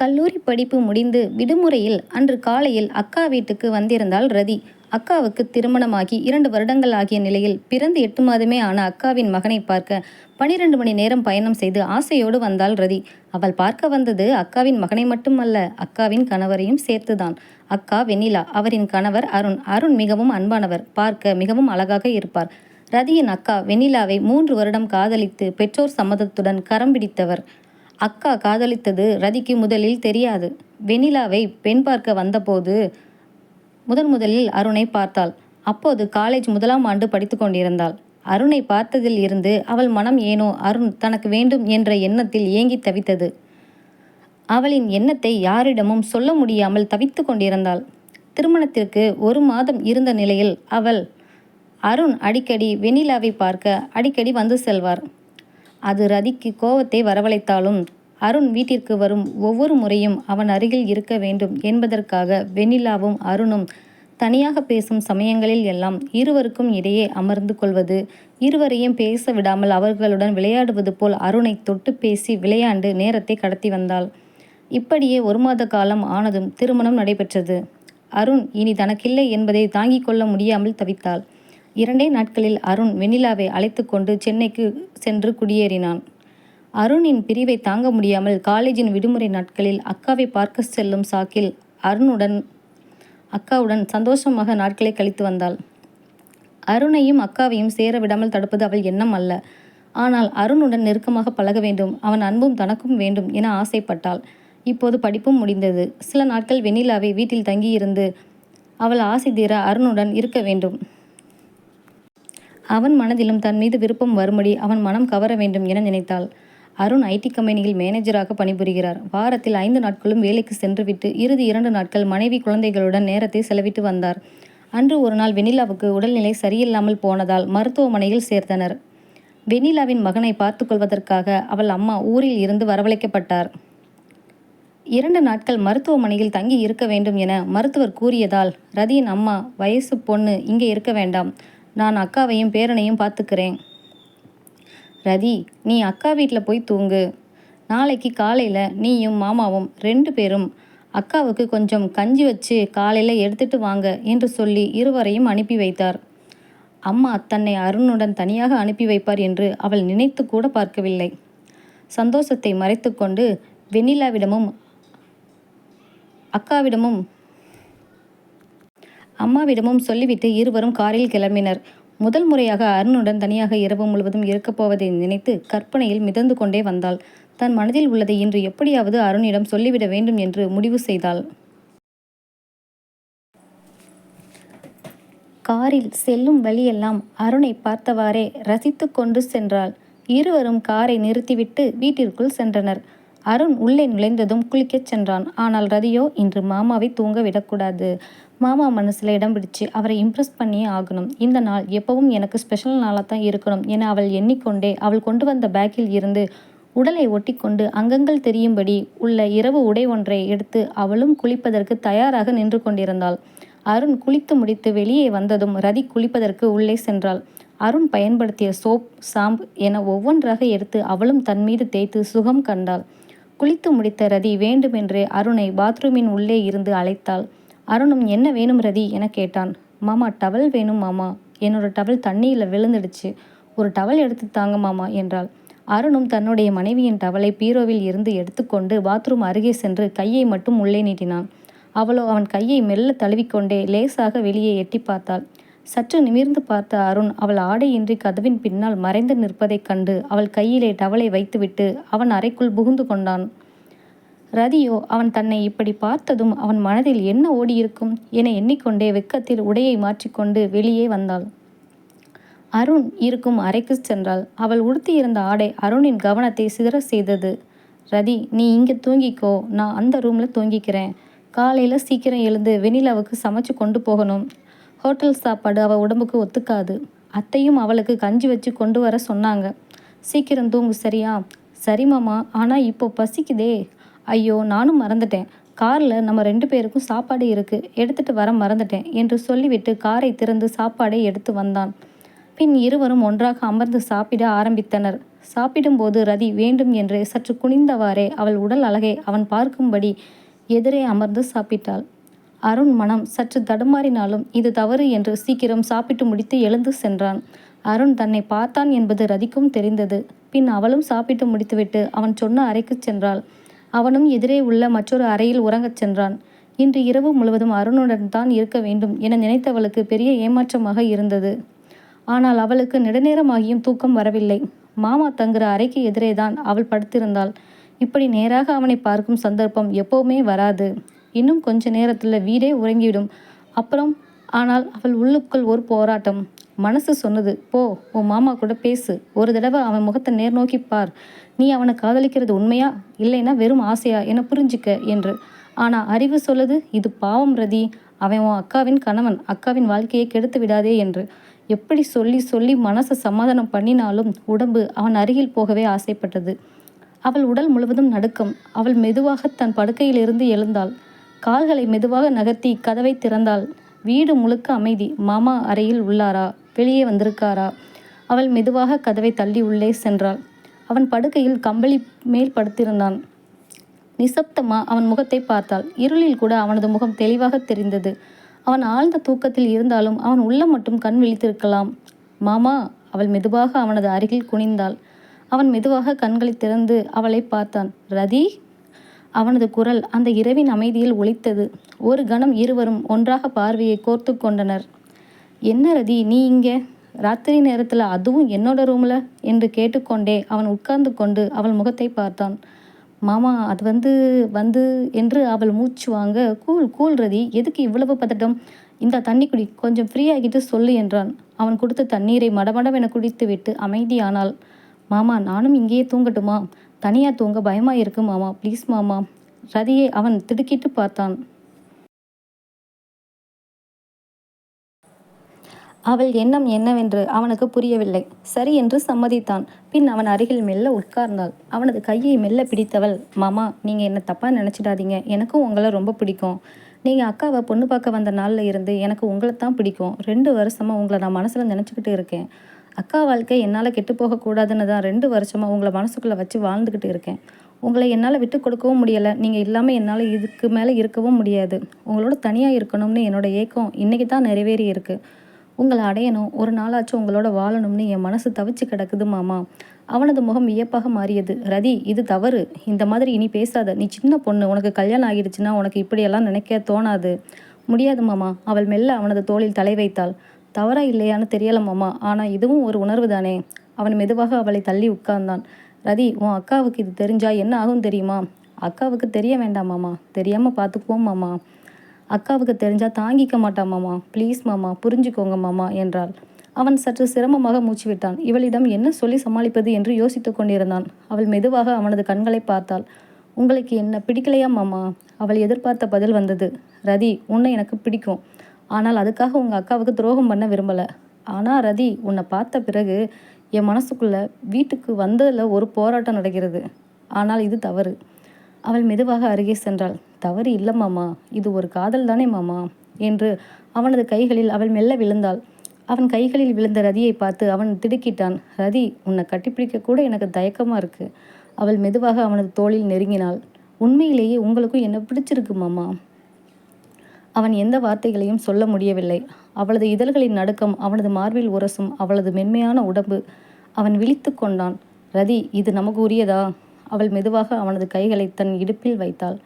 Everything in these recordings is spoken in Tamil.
கல்லூரி படிப்பு முடிந்து விடுமுறையில் அன்று காலையில் அக்கா வீட்டுக்கு வந்திருந்தாள் ரதி. அக்காவுக்கு திருமணமாகி இரண்டு வருடங்கள் ஆகிய நிலையில் பிறந்து எட்டு மாதமே ஆன அக்காவின் மகனை பார்க்க பனிரெண்டு மணி நேரம் பயணம் செய்து ஆசையோடு வந்தாள் ரதி. அவள் பார்க்க வந்தது அக்காவின் மகனை மட்டுமல்ல அக்காவின் கணவரையும் சேர்த்துதான். அக்கா வெண்ணிலா அவரின் கணவர் அருண். அருண் மிகவும் அன்பானவர். பார்க்க மிகவும் அழகாக இருப்பார். ரதியின் அக்கா வெண்ணிலாவை மூன்று வருடம் காதலித்து பெற்றோர் சம்மதத்துடன் கரம் பிடித்தவர். அக்கா காதலித்தது ரதிக்கு முதலில் தெரியாது. வெனிலாவை பெண் பார்க்க வந்தபோது முதன் முதலில் அருணை பார்த்தாள். அப்போது காலேஜ் முதலாம் ஆண்டு படித்துக் கொண்டிருந்தாள். அருணை பார்த்ததில் இருந்து அவள் மனம் ஏனோ அருண் தனக்கு வேண்டும் என்ற எண்ணத்தில் ஏங்கித் தவித்தது. அவளின் எண்ணத்தை யாரிடமும் சொல்ல முடியாமல் தவித்துக் கொண்டிருந்தாள். திருமணத்திற்கு ஒரு மாதம் இருந்த நிலையில் அவள் அருண் அடிக்கடி வெனிலாவை பார்க்க அடிக்கடி வந்து செல்வார். அது ரதிக்கு கோபத்தை வரவழைத்தாலும் அருண் வீட்டிற்கு வரும் ஒவ்வொரு முறையும் அவன் அருகில் இருக்க வேண்டும் என்பதற்காக வெண்ணிலாவும் அருணும் தனியாக பேசும் சமயங்களில் எல்லாம் இருவருக்கும் இடையே அமர்ந்து கொள்வது இருவரையும் பேச விடாமல் அவர்களுடன் விளையாடுவது போல் அருணை தொட்டு பேசி விளையாண்டு நேரத்தை கடத்தி வந்தாள். இப்படியே ஒரு மாத காலம் ஆனதும் திருமணம் நடைபெற்றது. அருண் இனி தனக்கில்லை என்பதை தாங்கிக் கொள்ள முடியாமல் தவித்தாள். இரண்டே நாட்களில் அருண் வெண்ணிலாவை அழைத்து கொண்டு சென்னைக்கு சென்று குடியேறினான். அருணின் பிரிவை தாங்க முடியாமல் காலேஜின் விடுமுறை நாட்களில் அக்காவை பார்க்க செல்லும் சாக்கில் அருணுடன் அக்காவுடன் சந்தோஷமாக நாட்களை கழித்து வந்தாள். அருணையும் அக்காவையும் சேர விடாமல் தடுப்பது அவள் எண்ணம் அல்ல. ஆனால் அருணுடன் நெருக்கமாக பழக வேண்டும் அவன் அன்பும் தனக்கும் வேண்டும் என ஆசைப்பட்டாள். இப்போது படிப்பும் முடிந்தது. சில நாட்கள் வெண்ணிலாவை வீட்டில் தங்கியிருந்து அவள் ஆசை தீர அருணுடன் இருக்க வேண்டும். அவன் மனதிலும் தன் மீது விருப்பம் வரும்படி அவன் மனம் கவர வேண்டும் என நினைத்தாள். அருண் ஐடி கம்பெனியில் மேனேஜராக பணிபுரிகிறார். வாரத்தில் ஐந்து நாட்களும் வேலைக்கு சென்றுவிட்டு இறுதி இரண்டு நாட்கள் மனைவி குழந்தைகளுடன் நேரத்தை செலவிட்டு வந்தார். அன்று ஒருநாள் வெண்ணிலாவுக்கு உடல்நிலை சரியில்லாமல் போனதால் மருத்துவமனையில் சேர்த்தனர். வெண்ணிலாவின் மகனை பார்த்து கொள்வதற்காக அவள் அம்மா ஊரில் இருந்து வரவழைக்கப்பட்டார். இரண்டு நாட்கள் மருத்துவமனையில் தங்கி இருக்க வேண்டும் என மருத்துவர் கூறியதால் ரதியின் அம்மா வயசு பொண்ணு இங்கே இருக்க வேண்டாம். நான் அக்காவையும் பேரனையும் பார்த்துக்கிறேன். ரதி நீ அக்கா வீட்டில் போய் தூங்கு. நாளைக்கு காலையில் நீயும் மாமாவும் ரெண்டு பேரும் அக்காவுக்கு கொஞ்சம் கஞ்சி வச்சு காலையில் எடுத்துட்டு வாங்க என்று சொல்லி இருவரையும் அனுப்பி வைத்தார். அம்மா தன்னை அருணுடன் தனியாக அனுப்பி வைப்பார் என்று அவள் நினைத்து கூட பார்க்கவில்லை. சந்தோஷத்தை மறைத்துக்கொண்டு வெண்ணிலாவிடமும் அக்காவிடமும் அம்மாவிடமும் சொல்லிவிட்டு இருவரும் காரில் கிளம்பினர். முதல் முறையாக அருணுடன் தனியாக இரவு முழுவதும் இருக்கப் போவதை நினைத்து கற்பனையில் மிதந்து கொண்டே வந்தாள். தன் மனதில் உள்ளதை இன்று எப்படியாவது அருணிடம் சொல்லிவிட வேண்டும் என்று முடிவு செய்தாள். காரில் செல்லும் வழியெல்லாம் அருணை பார்த்தவாறே ரசித்து கொண்டு சென்றாள். இருவரும் காரை நிறுத்திவிட்டு வீட்டிற்குள் சென்றனர். அருண் உள்ளே நுழைந்ததும் குளிக்கச் சென்றான். ஆனால் ரதியோ இன்று மாமாவை தூங்க விடக்கூடாது. மாமா மனசில் இடம் பிடிச்சு அவரை இம்ப்ரெஸ் பண்ணியே ஆகணும். இந்த நாள் எப்பவும் எனக்கு ஸ்பெஷல் நாளாக தான் இருக்கணும் என அவள் எண்ணிக்கொண்டே அவள் கொண்டு வந்த பேக்கில் இருந்து உடலை ஒட்டிக்கொண்டு அங்கங்கள் தெரியும்படி உள்ள இரவு உடை ஒன்றை எடுத்து அவளும் குளிப்பதற்கு தயாராக நின்று கொண்டிருந்தாள். அருண் குளித்து முடித்து வெளியே வந்ததும் ரதி குளிப்பதற்கு உள்ளே சென்றாள். அருண் பயன்படுத்திய சோப் சாம்பு என ஒவ்வொன்றாக எடுத்து அவளும் தன்மீது தேய்த்து சுகம் கண்டாள். குளித்து முடித்த ரதி வேண்டுமென்றே அருணை பாத்ரூமின் உள்ளே இருந்து அழைத்தாள். அருணும் என்ன வேணும் ரதி என கேட்டான். மாமா டவல் வேணும் மாமா என்னோட டவல் தண்ணியில் விழுந்துடுச்சு. ஒரு டவல் எடுத்து தாங்க மாமா என்றாள். அருணும் தன்னுடைய மனைவியின் டவலை பீரோவில் இருந்து எடுத்துக்கொண்டு பாத்ரூம் அருகே சென்று கையை மட்டும் உள்ளே நீட்டினான். அவளோ அவன் கையை மெல்ல தழுவிக்கொண்டே லேசாக வெளியே எட்டி பார்த்தாள். சற்று நிமிர்ந்து பார்த்த அருண் அவள் ஆடையின்றி கதவின் பின்னால் மறைந்து நிற்பதைக் கண்டு அவள் கையிலே டவலை வைத்துவிட்டு அவன் அறைக்குள் புகுந்து கொண்டான். ரதியோ அவன் தன்னை இப்படி பார்த்ததும் அவன் மனதில் என்ன ஓடியிருக்கும் என எண்ணிக்கொண்டே வெக்கத்தில் உடையை மாற்றிக்கொண்டு வெளியே வந்தாள். அருண் இருக்கும் அறைக்கு சென்றாள். அவள் உடுத்தியிருந்த ஆடை அருணின் கவனத்தை சிதற செய்தது. ரதி நீ இங்கே தூங்கிக்கோ நான் அந்த ரூமில் தூங்கிக்கிறேன். காலையில் சீக்கிரம் எழுந்து வெண்ணிலாவுக்கு சமைச்சு கொண்டு போகணும். ஹோட்டல் சாப்பாடு அவள் உடம்புக்கு ஒத்துக்காது. அத்தையும் அவளுக்கு கஞ்சி வச்சு கொண்டு வர சொன்னாங்க. சீக்கிரம் தூங்கு சரியா? சரி மாமா ஆனால் இப்போ பசிக்குதே. ஐயோ நானும் மறந்துட்டேன். காரில் நம்ம ரெண்டு பேருக்கும் சாப்பாடு இருக்குது எடுத்துட்டு வர மறந்துட்டேன் என்று சொல்லிவிட்டு காரை திறந்து சாப்பாடை எடுத்து வந்தான். பின் இருவரும் ஒன்றாக அமர்ந்து சாப்பிட ஆரம்பித்தனர். சாப்பிடும்போது ரதி வேண்டும் என்று சற்று குனிந்தவாறே அவள் உடல் அழகை அவன் பார்க்கும்படி எதிரே அமர்ந்து சாப்பிட்டாள் அருண் மனம் சற்று தடுமாறினாலும் இது தவறு என்று சீக்கிரம் சாப்பிட்டு முடித்து எழுந்து சென்றான். அருண் தன்னை பார்த்தான் என்பது ரதிக்கும் தெரிந்தது. பின் அவளும் சாப்பிட்டு முடித்துவிட்டு அவன் சொன்ன அறைக்கு சென்றாள். அவனும் எதிரே உள்ள மற்றொரு அறையில் உறங்கச் சென்றான். இன்று இரவு முழுவதும் அருணுடன் தான் இருக்க வேண்டும் என நினைத்தவளுக்கு பெரிய ஏமாற்றமாக இருந்தது. ஆனால் அவளுக்கு நெடுநேரமாகியும் தூக்கம் வரவில்லை. மாமா தங்குற அறைக்கு எதிரேதான் அவள் படுத்திருந்தாள். இப்படி நேராக அவனை பார்க்கும் சந்தர்ப்பம் எப்போவுமே வராது. இன்னும் கொஞ்ச நேரத்தில் வீடே உறங்கிவிடும். அப்புறம் ஆனால் அவள் உள்ளுக்குள் ஒரு போராட்டம். மனசு சொன்னது போ உன் மாமா கூட பேசு. ஒரு தடவை அவன் முகத்தை நேர் நோக்கி பார். நீ அவனை காதலிக்கிறது உண்மையா? இல்லைன்னா வெறும் ஆசையா? என புரிஞ்சுக்க? என்று. ஆனால் அறிவு சொல்லுது இது பாவம் ரதி. அவன் உன் அக்காவின் கணவன். அக்காவின் வாழ்க்கையை கெடுத்து விடாதே என்று. எப்படி சொல்லி சொல்லி மனசை சமாதானம் பண்ணினாலும் உடம்பு அவன் அருகில் போகவே ஆசைப்பட்டது. அவள் உடல் முழுவதும் நடுக்கம். அவள் மெதுவாக தன் படுக்கையிலிருந்து எழுந்தாள். கால்களை மெதுவாக நகர்த்தி கதவை திறந்தாள். வீடு முழுக்க அமைதி. மாமா அறையில் உள்ளாரா? வெளியே வந்திருக்காரா? அவள் மெதுவாக கதவை தள்ளி உள்ளே சென்றாள். அவன் படுக்கையில் கம்பளி மேல் படுத்திருந்தான். நிசப்தமா அவன் முகத்தை பார்த்தாள். இருளில் கூட அவனது முகம் தெளிவாக தெரிந்தது. அவன் ஆழ்ந்த தூக்கத்தில் இருந்தாலும் அவன் உள்ளம் மட்டும் கண் விழித்திருக்கலாம். மாமா அவள் மெதுவாக அவனது அருகில் குனிந்தாள். அவன் மெதுவாக கண்களை திறந்து அவளை பார்த்தான். ரதி? அவனது குரல் அந்த இரவின் அமைதியில் ஒலித்தது. ஒரு கணம் இருவரும் ஒன்றாக பார்வையை கோர்த்து கொண்டனர். என்ன ரதி நீ இங்கே? ராத்திரி நேரத்தில் அதுவும் என்னோட ரூமில்? என்று கேட்டுக்கொண்டே அவன் உட்கார்ந்து கொண்டு அவள் முகத்தை பார்த்தான். மாமா அது வந்து வந்து என்று அவள் மூச்சு வாங்க கூல் கூல் ரதி எதுக்கு இவ்வளவு பதட்டம்? இந்த தண்ணி குடி கொஞ்சம் ஃப்ரீயாகிட்டு சொல்லு என்றான். அவன் கொடுத்த தண்ணீரை மடமடவென குடித்து விட்டு அமைதியானாள். மாமா நானும் இங்கேயே தூங்கட்டுமா? தனியாக தூங்க பயமாக இருக்கு மாமா. ப்ளீஸ் மாமா. ரதியை அவன் திடுக்கிட்டு பார்த்தான். அவள் எண்ணம் என்னவென்று அவனுக்கு புரியவில்லை. சரி என்று சம்மதித்தான். பின் அவன் அருகில் மெல்ல உட்கார்ந்தாள். அவனது கையை மெல்ல பிடித்தவள் மாமா நீங்கள் என்ன தப்பாக நினச்சிடாதீங்க. எனக்கும் உங்களை ரொம்ப பிடிக்கும். நீங்கள் அக்காவை பொண்ணு பார்க்க வந்த நாளில் இருந்து எனக்கு உங்களை தான் பிடிக்கும். ரெண்டு வருஷமாக உங்களை நான் மனசில் நினச்சிக்கிட்டு இருக்கேன். அக்கா வாழ்க்கை என்னால் கெட்டு போகக்கூடாதுன்னு தான் ரெண்டு வருஷமாக உங்களை மனசுக்குள்ளே வச்சு வாழ்ந்துக்கிட்டு இருக்கேன். உங்களை என்னால் விட்டு கொடுக்கவும் முடியலை. நீங்கள் இல்லாமல் என்னால் இதுக்கு மேலே இருக்கவும் முடியாது. உங்களோட தனியாக இருக்கணும்னு என்னோடய ஏக்கம் இன்றைக்கி தான் நிறைவேறி இருக்குது உங்களை அடையணும். ஒரு நாளாச்சும் உங்களோட வாழணும்னு என் மனசு தவிச்சு கிடக்குது மாமா. அவனது முகம் வியப்பாக மாறியது. ரதி இது தவறு. இந்த மாதிரி இனி பேசாத. நீ சின்ன பொண்ணு. உனக்கு கல்யாணம் ஆகிடுச்சுன்னா உனக்கு இப்படியெல்லாம் நினைக்க தோணாது. முடியாது மாமா. அவள் மெல்ல அவனது தோளில் தலை வைத்தாள். தவறா இல்லையான்னு தெரியல மாமா. ஆனால் இதுவும் ஒரு உணர்வு தானே. அவன் மெதுவாக அவளை தள்ளி உட்கார்ந்தான். ரதி உன் அக்காவுக்கு இது தெரிஞ்சா என்ன ஆகும் தெரியுமா? அக்காவுக்கு தெரிய வேண்டாம் மாமா. தெரியாமல் பார்த்துக்குவோம் மாமா. அக்காவுக்கு தெரிஞ்சால் தாங்கிக்க மாட்டான் மாமா. ப்ளீஸ் மாமா. புரிஞ்சுக்கோங்க மாமா என்றாள். அவன் சற்று சிரமமாக மூச்சு விட்டான். இவளிடம் என்ன சொல்லி சமாளிப்பது என்று யோசித்து கொண்டிருந்தான். அவள் மெதுவாக அவனது கண்களை பார்த்தாள். உங்களுக்கு என்ன பிடிக்கலையா மாமா? அவள் எதிர்பார்த்த பதில் வந்தது. ரதி உன்னை எனக்கு பிடிக்கும். ஆனால் அதுக்காக உங்கள் அக்காவுக்கு துரோகம் பண்ண விரும்பலை. ஆனால் ரதி உன்னை பார்த்த பிறகு என் மனசுக்குள்ளே வீட்டுக்கு வந்ததில் ஒரு போராட்டம் நடக்கிறது. ஆனால் இது தவறு. அவள் மெதுவாக அருகே சென்றாள். தவறு இல்லை மாமா. இது ஒரு காதல் தானே மாமா? என்று அவனது கைகளில் அவள் மெல்ல விழுந்தாள். அவன் கைகளில் விழுந்த ரதியை பார்த்து அவன் திடுக்கிட்டான். ரதி உன்னை கட்டிப்பிடிக்க கூட எனக்கு தயக்கமாக இருக்கு. அவள் மெதுவாக அவனது தோளில் நெருங்கினாள். உண்மையிலேயே உங்களுக்கும் என்ன பிடிச்சிருக்கு மாமா? அவன் எந்த வார்த்தைகளையும் சொல்ல முடியவில்லை. அவளது இதழ்களின் நடுக்கம் அவனது மார்பில் உரசும் அவளது மென்மையான உடம்பு அவன் விழித்து கொண்டான். ரதி இது நமக்கு உரியதா? அவள் மெதுவாக அவனது கைகளை தன் இடுப்பில் வைத்தாள்.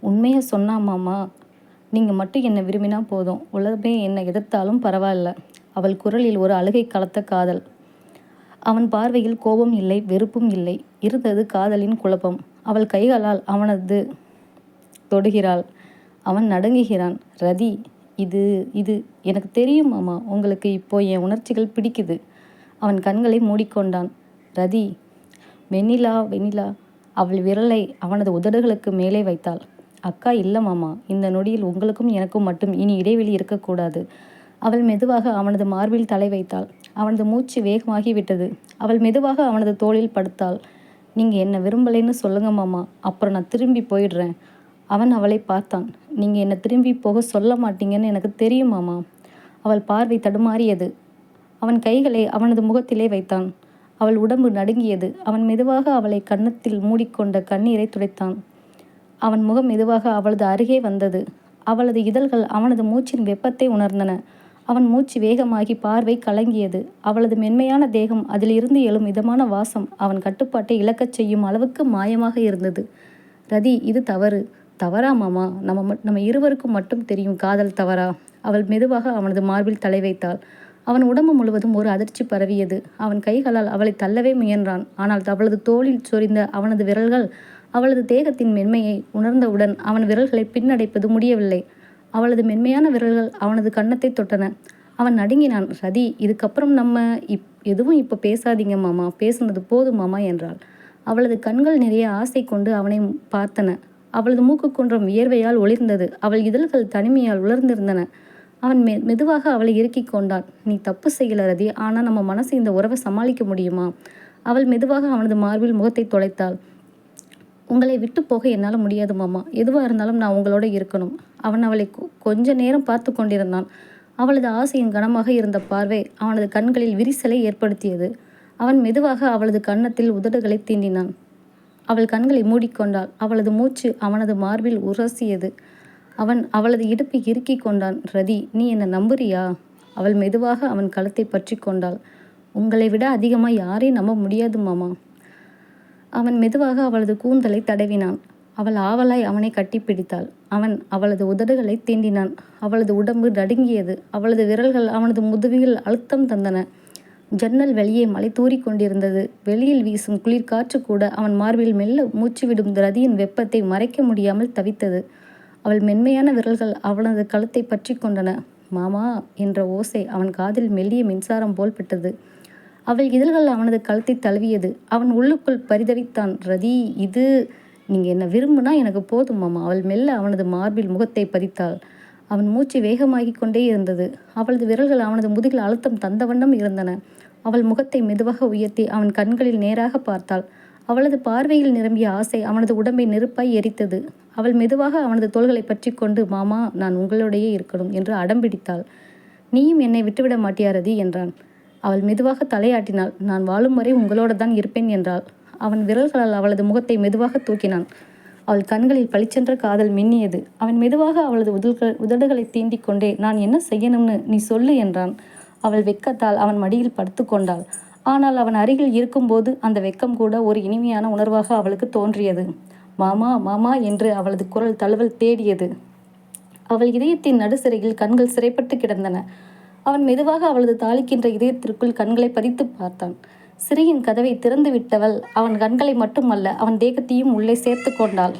உண்மையை சொன்னா மாமா நீங்கள் மட்டும் என்னை விரும்பினா போதும். உலகமே என்னை எதிர்த்தாலும் பரவாயில்ல. அவள் குரலில் ஒரு அழுகை கலத்த காதல். அவன் பார்வையில் கோபம் இல்லை வெறுப்பும் இல்லை. இருந்தது காதலின் குழப்பம். அவள் கைகளால் அவனது தொடுகிறாள். அவன் நடுங்குகிறான். ரதி இது இது எனக்கு தெரியும் மாமா உங்களுக்கு இப்போ என் உணர்ச்சிகள் பிடிக்குது. அவன் கண்களை மூடிக்கொண்டான். ரதி வெண்ணிலா வெண்ணிலா அவள் விரலை அவனது உதடுகளுக்கு மேலே வைத்தாள். அக்கா இல்லை மாமா இந்த நொடியில் உங்களுக்கும் எனக்கும் மட்டும் இனி இடைவெளி இருக்கக்கூடாது. அவள் மெதுவாக அவனது மார்பில் தலை வைத்தாள். அவனது மூச்சு வேகமாகி விட்டது அவள் மெதுவாக அவனது தோளில் படுத்தாள். நீங்கள் என்ன விரும்பலைன்னு சொல்லுங்க மாமா அப்புறம் நான் திரும்பி போயிடுறேன். அவன் அவளை பார்த்தான். நீங்கள் என்னை திரும்பி போக சொல்ல மாட்டீங்கன்னு எனக்கு தெரியுமாமா அவள் பார்வை தடுமாறியது. அவன் கைகளை அவனது முகத்திலே வைத்தான். அவள் உடம்பு நடுங்கியது. அவன் மெதுவாக அவளை கன்னத்தில் மூடிக்கொண்ட கண்ணீரை துடைத்தான். அவன் முகம் மெதுவாக அவளது அருகே வந்தது. அவளது இதழ்கள் அவனது மூச்சின் வெப்பத்தை உணர்ந்தன. அவன் மூச்சு வேகமாகி பார்வை கலங்கியது. அவளது மென்மையான தேகம் அதிலிருந்து எழும் இதமான வாசம் அவன் கட்டுப்பாட்டை இழக்கச் செய்யும் அளவுக்கு மாயமாக இருந்தது. ரதி இது தவறு. தவறா மாமா? நம்ம மட்- நம்ம இருவருக்கும் மட்டும் தெரியும் காதல் தவறா? அவள் மெதுவாக அவனது மார்பில் தலை வைத்தாள். அவன் உடம்பு முழுவதும் ஒரு அதிர்ச்சி பரவியது. அவன் கைகளால் அவளை தள்ளவே முயன்றான். ஆனால் அவளது தோளில் சொரிந்த அவனது விரல்கள் அவளது தேகத்தின் மென்மையை உணர்ந்தவுடன் அவன் விரல்களை பின்னடைப்பது முடியவில்லை. அவளது மென்மையான விரல்கள் அவனது கன்னத்தை தொட்டன. அவன் நடுங்கினான் ரதி இதுக்கப்புறம் நம்ம இப் எதுவும் இப்போ பேசாதீங்க மாமா. பேசுனது போதும் மாமா என்றாள். அவளது கண்கள் நிறைய ஆசை கொண்டு அவனை பார்த்தன. அவளது மூக்கு குன்றம் வியர்வையால் ஒளிர்ந்தது. அவள் இதழ்கள் தனிமையால் உலர்ந்திருந்தன. அவன் மெ மெதுவாக அவளை இறுக்கிக் கொண்டான். நீ தப்பு செய்யல ரதி. ஆனால் நம்ம மனசு இந்த உறவை சமாளிக்க முடியுமா? அவள் மெதுவாக அவனது மார்பில் முகத்தை தொலைத்தாள். உங்களை விட்டு போக என்னால் முடியாது மாமா. எதுவாக இருந்தாலும் நான் உங்களோட இருக்கணும். அவன் அவளை கொ- கொஞ்ச நேரம் பார்த்து கொண்டிருந்தான். அவளது ஆசையின் கனமாக இருந்த பார்வை அவனது கண்களில் விரிசலை ஏற்படுத்தியது. அவன் மெதுவாக அவளது கன்னத்தில் உதடுகளை தீண்டினான். அவள் கண்களை மூடிக்கொண்டாள். அவளது மூச்சு அவனது மார்பில் உரசியது. அவன் அவளது இடுப்பை இறுக்கி கொண்டான். ரதி நீ என்னை நம்புறியா? அவள் மெதுவாக அவன் களத்தை பற்றி கொண்டாள். உங்களை விட அதிகமாக யாரையும் நம்ப முடியாது மாமா. அவன் மெதுவாக அவளது கூந்தலை தடவினான். அவள் ஆவலாய் அவனை கட்டிப்பிடித்தாள் அவன் அவளது உதடுகளை தீண்டினான். அவளது உடம்பு நடுங்கியது. அவளது விரல்கள் அவனது முதுவியில் அழுத்தம் தந்தன. ஜன்னல் வெளியே மலை தூறி கொண்டிருந்தது. வெளியில் வீசும் குளிர் காற்று கூட அவன் மார்பில் மெல்ல மூச்சு விடும் ரதியின் வெப்பத்தை மறைக்க முடியாமல் தவித்தது. அவள் மென்மையான விரல்கள் அவனது கழுத்தை பற்றி கொண்டன. மாமா என்ற ஓசை அவன் காதில் மெல்லிய மின்சாரம் போல் பட்டது. அவள் இதழ்கள் அவனது கழுத்தை தழுவியது. அவன் உள்ளுக்குள் பரிதவித்தான். ரதி இது நீங்கள் என்ன விரும்புனா எனக்கு போதும் மாமா. அவள் மெல்ல அவனது மார்பில் முகத்தை பதித்தாள். அவன் மூச்சு வேகமாகிக் கொண்டே இருந்தது. அவளது விரல்கள் அவனது முதுகில் அழுத்தம் தந்த வண்ணம் இருந்தன. அவள் முகத்தை மெதுவாக உயர்த்தி அவன் கண்களில் நேராக பார்த்தாள். அவளது பார்வையில் நிரம்பிய ஆசை அவனது உடம்பை நெருப்பாய் எரித்தது. அவள் மெதுவாக அவனது தோள்களை பற்றி கொண்டு மாமா நான் உங்களோடையே இருக்கணும் என்று அடம்பிடித்தாள் நீயும் என்னை விட்டுவிட மாட்டியாரதி என்றான். அவள் மெதுவாக தலையாட்டினாள். நான் வாழும் வரை உங்களோட தான் இருப்பேன் என்றாள். அவன் விரல்களால் அவளது முகத்தை மெதுவாக தூக்கினான். அவள் கண்களில் பளிச்சென்ற காதல் மின்னியது. அவன் மெதுவாக அவளது உதல்கள் உதடுகளை தீண்டிக் கொண்டே நான் என்ன செய்யணும்னு நீ சொல்லு என்றான். அவள் வெக்கத்தால் அவன் மடியில் படுத்து கொண்டாள். ஆனால் அவன் அருகில் இருக்கும்போது அந்த வெக்கம் கூட ஒரு இனிமையான உணர்வாக அவளுக்கு தோன்றியது. மாமா மாமா என்று அவளது குரல் தழுவல் தேடியது. அவள் இதயத்தின் நடுசிறையில் கண்கள் சிறைப்பட்டு கிடந்தன. அவன் மெதுவாக அவளது தாளிக்கின்ற இதயத்திற்குள் கண்களை பதித்து பார்த்தான். சிறையின் கதவை திறந்து விட்டவள் அவன் கண்களை மட்டுமல்ல அவன் தேகத்தையும் உள்ளே சேர்த்து கொண்டாள்.